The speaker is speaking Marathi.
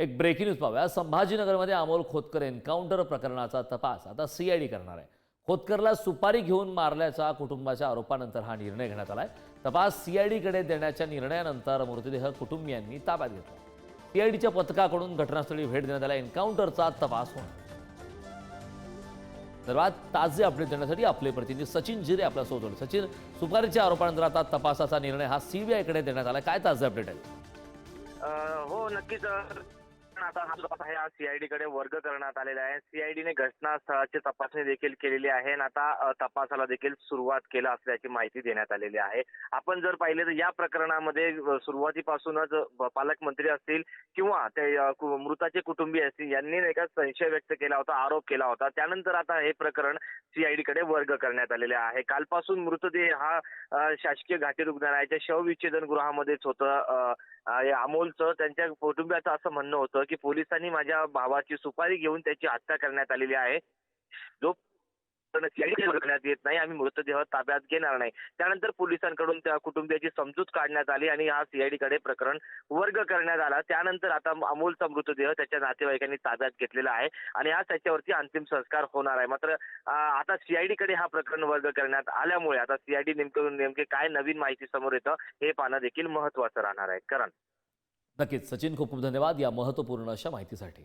एक ब्रेकिंग न्यूज पाहूया. संभाजीनगरमध्ये अमोल खोतकर एन्काउंटर प्रकरणाचा तपास. आता सीआयडी करणार आहे. खोतकरला सुपारी घेऊन मारल्याचा कुटुंबाच्या आरोपानंतर हा निर्णय घेण्यात आलाय. तपास सीआयडीकडे देण्याच्या निर्णयानंतर मृतदेह कुटुंबियांनी ताब्यात घेतला. सीआयडीच्या पथकाकडून घटनास्थळी भेट देण्यात आला एन्काउंटरचा तपास होणार सर्वात ताजे अपडेट देण्यासाठी आपले प्रतिनिधी सचिन जिरे आपल्यासोबत सचिन सुपारीच्या आरोपानंतर आता तपासाचा निर्णय हा सीबीआयकडे देण्यात आला काय ताजे अपडेट आहे? हो नक्कीच. पण आता हा तपास आहे हा सीआयडी कडे वर्ग करण्यात आलेला आहे. सीआयडीने घटनास्थळाची तपासणी देखील केलेली आहे आणि आता तपासाला देखील सुरुवात केला असल्याची माहिती देण्यात आलेली आहे. आपण जर पाहिले तर या प्रकरणामध्ये सुरुवातीपासूनच पालकमंत्री असतील किंवा ते मृताचे कुटुंबीय असतील यांनी नाही का संशय व्यक्त केला होता आरोप केला होता. त्यानंतर आता हे प्रकरण सीआयडी कडे वर्ग करण्यात आलेले आहे. कालपासून मृतदेह हा शासकीय घाटी रुग्णालयाच्या शवविच्छेदन गृहामध्येच होतं. अमोलचं त्यांच्या कुटुंबियाचं असं म्हणणं होतं की पोलिसांनी माझ्या भावाची सुपारी घेऊन त्याची हत्या करण्यात आलेली आहे. जो करण्यात येत नाही आम्ही मृतदेह ताब्यात घेणार नाही. त्यानंतर पोलिसांकडून त्या कुटुंबियाची समजूत काढण्यात आली आणि हा सीआयडी कडे प्रकरण वर्ग करण्यात आला. त्यानंतर आता अमोलचा मृतदेह त्याच्या नातेवाईकांनी ताब्यात घेतलेला आहे आणि आज त्याच्यावरती अंतिम संस्कार होणार आहे. मात्र आता सीआयडी कडे हा प्रकरण वर्ग करण्यात आल्यामुळे आता सीआयडी नेमकं नेमके काय नवीन माहिती समोर येतं हे पाहणं देखील महत्वाचं राहणार आहे. कारण. नक्कीच सचिन खूप खूप धन्यवाद या महत्त्वपूर्ण अशा माहितीसाठी.